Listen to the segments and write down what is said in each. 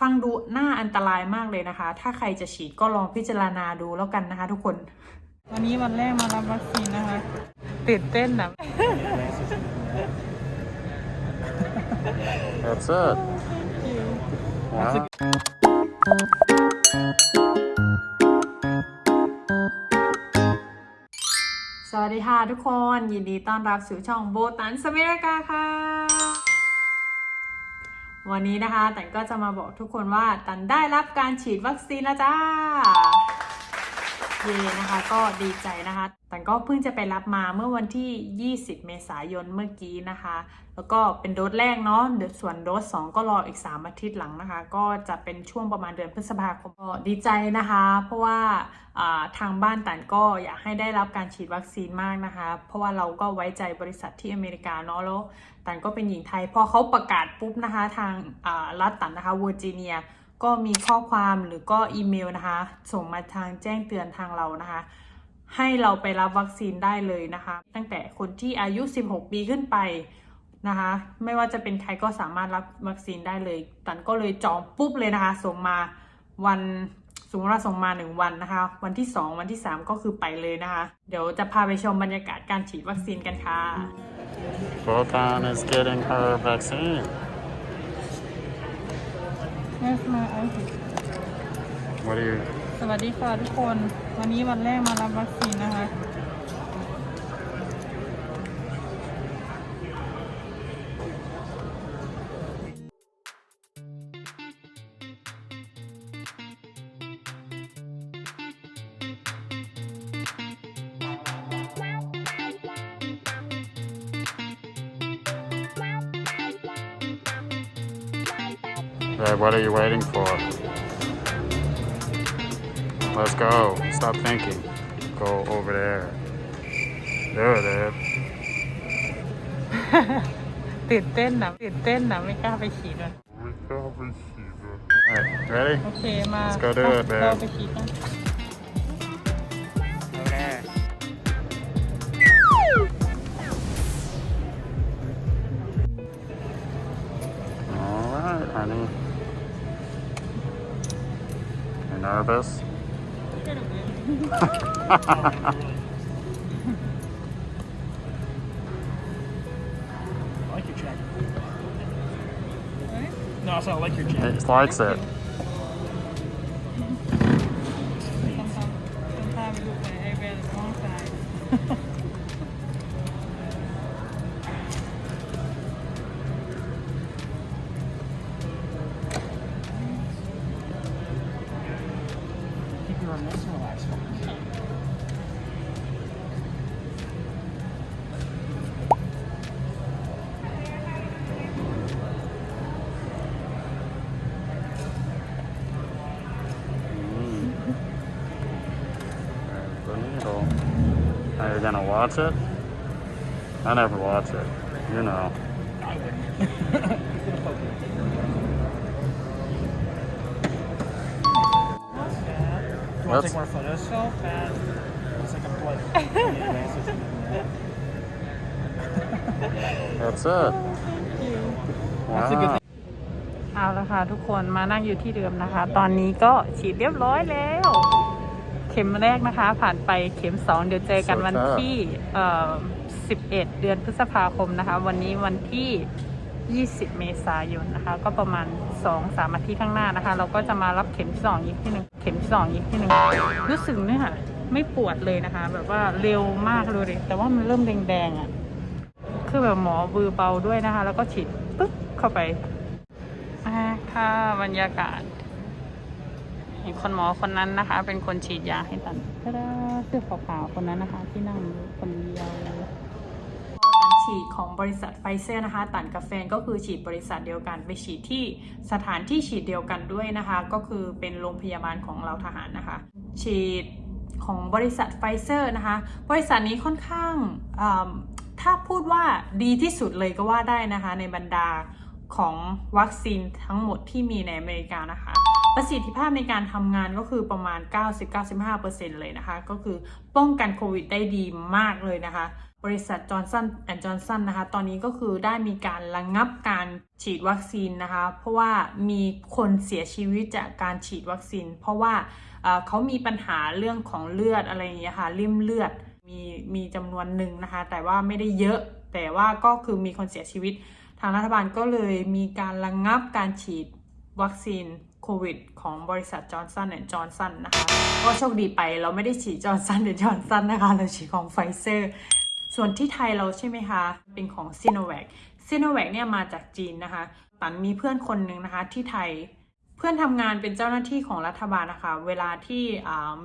ฟังดูน่าอันตรายมากเลยนะคะ ถ้าใครจะฉีดก็ลองพิจารณาดูแล้วกันนะคะ ทุกคน วันนี้วันแรกมารับวัคซีนนะคะตื่นเต้นนะ That's it. Wow. สวัสดีค่ะทุกคนยินดีต้อนรับสู่ช่องโบตันสมิรากาค่ะ วันนี้นะคะ ตันก็จะมาบอกทุกคนว่าตันได้รับการฉีดวัคซีนแล้วจ้า เย่นะคะก็ดีใจนะคะ แตันก็เพิ่งจะไปรับมาเมื่อวันที่ 20 เมษายนเมื่อกี้นะคะ แล้วก็เป็นโดสแรกเนาะเดี๋ยวส่วนโดส 2 ก็รออีก 3 อาทิตย์หลังนะคะ ก็จะเป็นช่วงประมาณเดือนพฤษภาคมก็ดีใจนะคะ เพราะว่าทางบ้านตันก็อยากให้ได้รับการฉีดวัคซีนมากนะคะ เพราะว่าเราก็ไว้ใจบริษัทที่อเมริกาเนาะแล้วตันก็เป็นหญิงไทยพอเขาประกาศปุ๊บนะคะ ทางรัฐตันนะคะเวอร์จิเนีย ก็มีข้อความหรือก็อีเมลนะคะ ส่งมาทางแจ้งเตือนทางเรานะคะ ให้เราไปรับวัคซีนได้เลยนะคะ ตั้งแต่คนที่อายุ 16 ปีขึ้นไปนะคะ ไม่ว่าจะเป็นใครก็สามารถรับวัคซีนได้เลย ตันก็เลยจองปุ๊บเลยนะคะ ส่งมาวันสมมติว่าส่งมาหนึ่งวันนะคะ วันที่ 2 วันที่ 3 ก็คือไปเลยนะคะ เดี๋ยวจะพาไปชมบรรยากาศการฉีดวัคซีนกันค่ะ Botan is getting her vaccine. Where's my ID What do you? สวัสดีค่ะทุกคน วันนี้วันแรกมารับวัคซีนนะคะ Right, what are you waiting for? Let's go. Stop thinking. Go over there. There it is. ตื่นเต้นนะตื่นเต้นนะไม่กล้าไปฉีดเลย Alright, ready? โอเคมา Let's go do it, babe. เราไปฉีดกัน Okay. All right, honey. You nervous? I like your jacket. No, I said I like your jacket. He likes it. Are you gonna watch it? I never watch it. You know. Do you want to That's- take more photos? so bad Looks like I'm like. That's it. That's a good Wow. เอาละค่ะทุกคนมานั่งอยู่ที่เดิมนะคะ ตอนนี้ก็ฉีดเรียบร้อยแล้ว เข็มแรกนะคะ ผ่านไปเข็มสองเดี๋ยวเจอกันวันที่เอ่อ11 เดือนพฤษภาคมนะคะ วันนี้วันที่ 20 เมษายนนะคะ ก็ประมาณ 2-3อาทิตย์ข้างหน้านะคะ เราก็จะมารับเข็มที่สองอีกที่หนึ่งเข็มที่สองอีกที่หนึ่งรู้สึกเนี่ยค่ะไม่ปวดเลยนะคะ แบบว่าเร็วมากเลยแต่ว่ามันเริ่มแดงๆอะคือแบบหมอบือเบาด้วยนะคะ แล้วก็ฉีดปึ๊บเข้าไปอ่าค่ะบรรยากาศ เห็นคนหมอคนนั้นนะคะ เป็นคนฉีดยาให้ตันตาเสื้อขาวๆคนนั้นนะคะ ที่นั่งคนเดียวตันฉีดของบริษัทไฟเซอร์นะคะตันกับแฟนก็คือฉีดบริษัทเดียวกัน ไปฉีดที่สถานที่ฉีดเดียวกันด้วยนะคะ ก็คือเป็นโรงพยาบาลของเราทหารนะคะ ฉีดของบริษัทไฟเซอร์นะคะ บริษัทนี้ค่อนข้างถ้าพูดว่าดีที่สุดเลยก็ว่าได้นะคะ ในบรรดาของวัคซีนทั้งหมดที่มีในอเมริกานะคะ ประสิทธิภาพในการทำงานก็คือประมาณ 90-95%เลยนะคะ ก็คือป้องกันโควิดได้ดีมากเลยนะคะ บริษัทจอร์นสันแอนด์จอร์นสันนะคะ ตอนนี้ก็คือได้มีการระงงับการฉีดวัคซีนนะคะ เพราะว่ามีคนเสียชีวิตจากการฉีดวัคซีน เพราะว่าเอ่อเขามีปัญหาเรื่องของเลือดอะไรอย่างเงี้ยค่ะริ่มเลือดมีมีจำนวนหนึ่งนะคะ แต่ว่าไม่ได้เยอะ แต่ว่าก็คือมีคนเสียชีวิต ทางรัฐบาลก็เลยมีการระงงับการฉีดวัคซีน โควิดของบริษัทจอร์นสันแอนด์จอร์นสันนะคะ ก็โชคดีไปเราไม่ได้ฉีดจอร์นสันแอนด์จอร์นสันนะคะ เราฉีดของไฟเซอร์ ส่วนที่ไทยเราใช่ไหมคะ เป็นของซีโนแวคซีโนแวคเนี่ยมาจากจีนนะคะปันมีเพื่อนคนหนึ่งนะคะที่ไทยเพื่อนทำงานเป็นเจ้าหน้าที่ของรัฐบาลนะคะ เวลาที่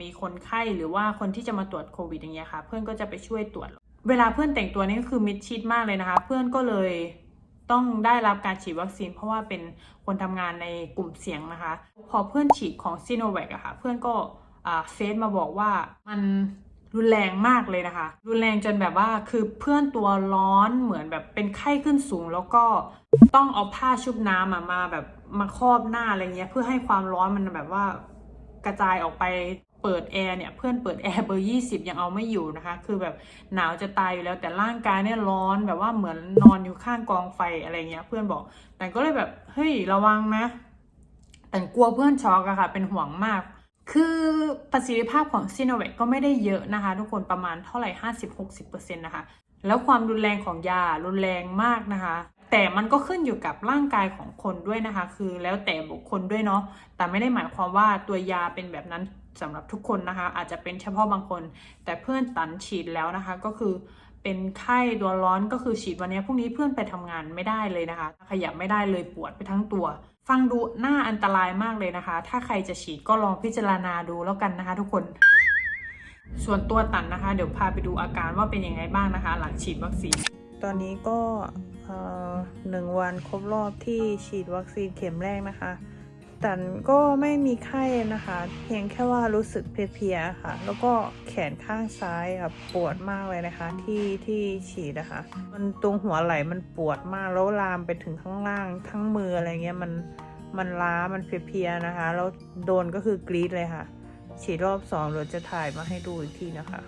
มีคนไข้หรือว่าคนที่จะมาตรวจโควิดอย่างเงี้ยค่ะ เพื่อนก็จะไปช่วยตรวจ เวลาเพื่อนแต่งตัวนี่ก็คือมิดชิดมากเลยนะคะ เพื่อนก็เลย ต้องได้รับการฉีดวัคซีน เพราะว่าเป็นคนทำงานในกลุ่มเสี่ยงนะคะ พอเพื่อนฉีดของซีโนแวคอะค่ะ เพื่อนก็เฟซมาบอกว่ามันรุนแรงมากเลยนะคะ รุนแรงจนแบบว่าคือเพื่อนตัวร้อนเหมือนแบบเป็นไข้ขึ้นสูง แล้วก็ต้องเอาผ้าชุบน้ำมาแบบมาครอบหน้าอะไรเงี้ยเพื่อให้ความร้อนมันแบบว่ากระจายออกไป เปิดแอร์เนี่ยเพื่อนเปิดแอร์เบอร์ยี่สิบยังเอาไม่อยู่นะคะ คือแบบหนาวจะตายอยู่แล้วแต่ร่างกายเนี่ยร้อนแบบว่าเหมือนนอนอยู่ข้างกองไฟอะไรเงี้ย เพื่อนบอก แต่ก็เลยแบบเฮ้ยระวังนะแต่กลัวเพื่อนช็อกอะค่ะ เป็นห่วงมาก คือประสิทธิภาพของซีโนแวคก็ไม่ได้เยอะนะคะ ทุกคนประมาณเท่าไหร่50-60%นะคะ แล้วความรุนแรงของยารุนแรงมากนะคะแต่มันก็ขึ้นอยู่กับร่างกายของคนด้วยนะคะ คือแล้วแต่บุคคลด้วยเนาะแต่ไม่ได้หมายความว่าตัวยาเป็นแบบนั้น สำหรับทุกคนนะคะ อาจจะเป็นเฉพาะบางคน แต่เพื่อนตันฉีดแล้วนะคะ ก็คือเป็นไข้ตัวร้อนก็คือฉีดวันนี้พรุ่งนี้เพื่อนไปทำงานไม่ได้เลยนะคะ ขยับไม่ได้เลยปวดไปทั้งตัว ฟังดูน่าอันตรายมากเลยนะคะ ถ้าใครจะฉีดก็ลองพิจารณาดูแล้วกันนะคะ ทุกคน ส่วนตัวตันนะคะ เดี๋ยวพาไปดูอาการว่าเป็นยังไงบ้างนะคะ หลังฉีดวัคซีน ตอนนี้ก็เอ่อหนึ่งวันครบรอบที่ฉีดวัคซีนเข็มแรกนะคะ แต่ก็ไม่มีไข้นะคะ เพียงแค่ว่ารู้สึกเพลียๆค่ะ แล้วก็แขนข้างซ้ายค่ะปวดมากเลยนะคะที่ที่ฉีดนะคะมันตรงหัวไหล่มันปวดมากแล้วลามไปถึงข้างล่างทั้งมืออะไรเงี้ยมันมันล้ามันเพลียๆนะคะ แล้วโดนก็คือกรีดเลยค่ะ ฉีดรอบสองเดี๋ยวจะถ่ายมาให้ดูอีกทีนะคะ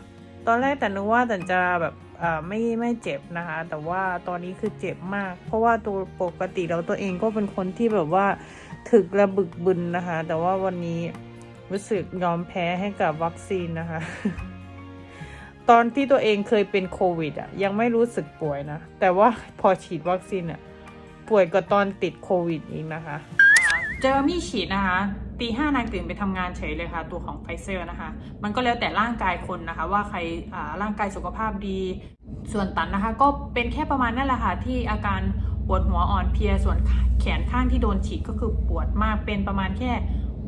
ตอนแรกแต่นึกว่าแต่จะแบบอ่าไม่ไม่เจ็บนะคะ แต่ว่าตอนนี้คือเจ็บมาก เพราะว่าตัวปกติแล้วตัวเองก็เป็นคนที่แบบว่า ถึกระบึกบึนนะคะ แต่ว่าวันนี้รู้สึกยอมแพ้ให้กับวัคซีนนะคะ ตอนที่ตัวเองเคยเป็นโควิดอะยังไม่รู้สึกป่วยนะ แต่ว่าพอฉีดวัคซีนอะป่วยกว่าตอนติดโควิดอีกนะคะ เจอมี่ฉีดนะคะตีห้านางตื่นไปทำงานเฉยเลยค่ะ ตัวของไฟเซอร์นะคะ มันก็แล้วแต่ร่างกายคนนะคะ ว่าใครอ่าร่างกายสุขภาพดี ส่วนตันนะคะ ก็เป็นแค่ประมาณนั่นแหละค่ะที่อาการ ปวดหัวอ่อนเพลียส่วนแขนข้างที่โดนฉีดก็คือปวดมากเป็นประมาณแค่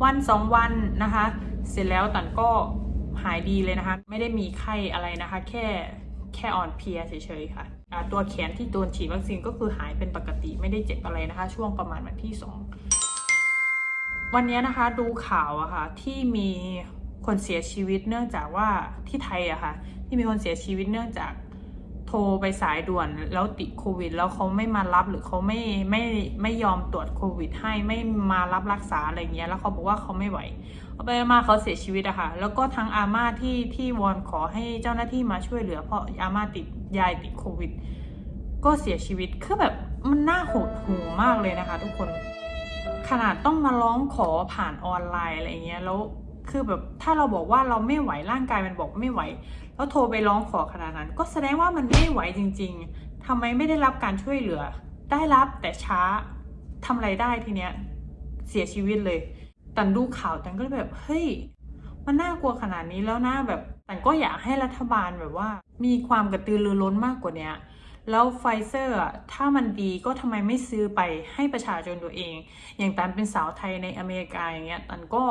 วันสองวันนะคะ เสร็จแล้วตันก็หายดีเลยนะคะ ไม่ได้มีไข้อะไรนะคะ แค่แค่อ่อนเพลียเฉยๆค่ะตัวแขนที่โดนฉีดวัคซีนก็คือหายเป็นปกติไม่ได้เจ็บอะไรนะคะ ช่วงประมาณวันที่สองวันนี้นะคะดูข่าวอะค่ะที่มีคนเสียชีวิตเนื่องจากว่าที่ไทยอะค่ะที่มีคนเสียชีวิตเนื่องจาก โทรไปสายด่วนแล้วติดโควิด แล้วเขาไม่มารับหรือเขาไม่ไม่ไม่ยอมตรวจโควิด ให้ไม่มารับรักษาอะไรเงี้ยแล้วเขาบอกว่าเขาไม่ไหวเอาไปมาเขาเสียชีวิตอะค่ะแล้วก็ทั้งอาม่าที่ที่วอนขอให้เจ้าหน้าที่มาช่วยเหลือ เพราะอาม่าติดยายติดโควิด ก็เสียชีวิตคือแบบมันน่าหดหูมากเลยนะคะ ทุกคน ขนาดต้องมาร้องขอผ่านออนไลน์อะไรเงี้ยแล้ว คือแบบถ้าเราบอกว่าเราไม่ไหวร่างกายมันบอกไม่ไหว แล้วโทรไปร้องขอขนาดนั้น ก็แสดงว่ามันไม่ไหวจริง ๆทำไมไม่ได้รับการช่วยเหลือ ได้รับแต่ช้าทำอะไรได้ทีเนี้ยเสียชีวิตเลย ตันดูข่าวตันก็แบบเฮ้ยมันน่ากลัวขนาดนี้แล้วนะแบบตันก็อยากให้รัฐบาลแบบว่า มีความกระตือรือร้นมากกว่าเนี้ยแล้วไฟเซอร์อะถ้ามันดีก็ทำไมไม่ซื้อไปให้ประชาชนตัวเอง อย่างตันเป็นสาวไทยในอเมริกาอย่างเงี้ยตันก็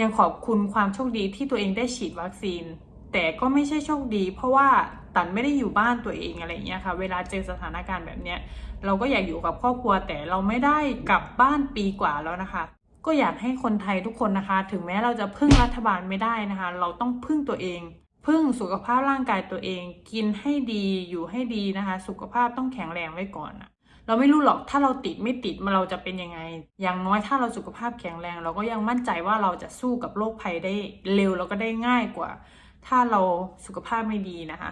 ยังขอบคุณความโชคดีที่ตัวเองได้ฉีดวัคซีน แต่ก็ไม่ใช่โชคดี เพราะว่าตันไม่ได้อยู่บ้านตัวเองอะไรเงี้ยค่ะ เวลาเจอสถานการณ์แบบเนี้ยเราก็อยากอยู่กับครอบครัวแต่เราไม่ได้กลับบ้านปีกว่าแล้วนะคะ ก็อยากให้คนไทยทุกคนนะคะ ถึงแม้เราจะพึ่งรัฐบาลไม่ได้นะคะ เราต้องพึ่งตัวเอง พึ่งสุขภาพร่างกายตัวเอง กินให้ดีอยู่ให้ดีนะคะ สุขภาพต้องแข็งแรงไว้ก่อนอะ เราไม่รู้หรอกถ้าเราติดไม่ติดมันเราจะเป็นยังไง อย่างน้อยถ้าเราสุขภาพแข็งแรง เราก็ยังมั่นใจว่าเราจะสู้กับโรคภัยได้เร็วแล้วก็ได้ง่ายกว่า ถ้าเราสุขภาพไม่ดีนะคะ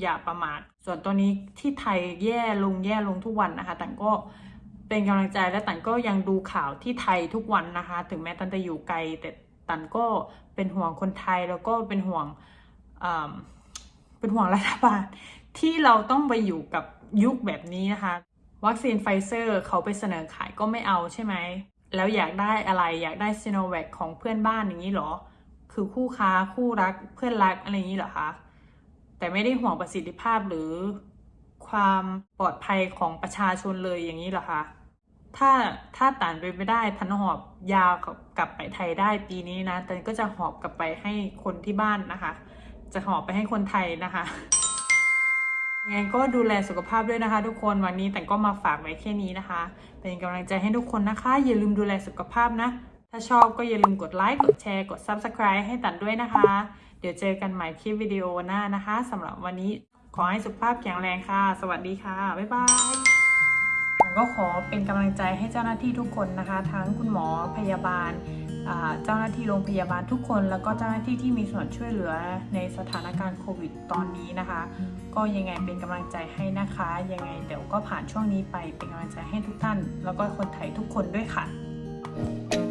อย่าประมาทส่วนตัวนี้ที่ไทยแย่ลงแย่ลงทุกวันนะคะแต่ก็เป็นกำลังใจและตันก็ยังดูข่าวที่ไทยทุกวันนะคะ ถึงแม้ตันจะอยู่ไกล แต่ตันก็เป็นห่วงคนไทยแล้วก็เป็นห่วงเป็นห่วงรัฐบาลที่เราต้องไปอยู่กับยุคแบบนี้นะคะ วัคซีนไฟเซอร์เขาไปเสนอขายก็ไม่เอาใช่ไหม แล้วอยากได้อะไรอยากได้ซีโนแวคของเพื่อนบ้านอย่างนี้เหรอ คือคู่ค้าคู่รักเพื่อนรักอะไรอย่างนี้เหรอคะ แต่ไม่ได้ห่วงประสิทธิภาพหรือความปลอดภัยของประชาชนเลยอย่างนี้เหรอคะ ถ้าถ้าตันไปไม่ได้ทันหอบยาวกลับไปไทยได้ปีนี้นะตันก็จะหอบกลับไปให้คนที่บ้านนะคะ จะหอบไปให้คนไทยนะคะ ยังไงก็ดูแลสุขภาพด้วยนะคะ ทุกคนวันนี้แต่ก็มาฝากไว้แค่นี้นะคะ เป็นกำลังใจให้ทุกคนนะคะ อย่าลืมดูแลสุขภาพนะ ถ้าชอบก็อย่าลืมกดไลค์กดแชร์กด Subscribe ให้ตันด้วยนะคะ เดี๋ยวเจอกันใหม่คลิปวิดีโอหน้านะคะสำหรับวันนี้ขอให้สุขภาพแข็งแรงค่ะ สวัสดีค่ะ บ๊ายบายก็ขอเป็นกำลังใจให้เจ้าหน้าที่ทุกคนนะคะ ทั้งคุณหมอพยาบาล เจ้าหน้าที่โรงพยาบาลทุกคน แล้วก็เจ้าหน้าที่ที่มีส่วนช่วยเหลือในสถานการณ์โควิดตอนนี้นะคะ ก็ยังไงเป็นกำลังใจให้นะคะ ยังไงเดี๋ยวก็ผ่านช่วงนี้ไปเป็นกำลังใจให้ทุกท่าน แล้วก็คนไทยทุกคนด้วยค่ะ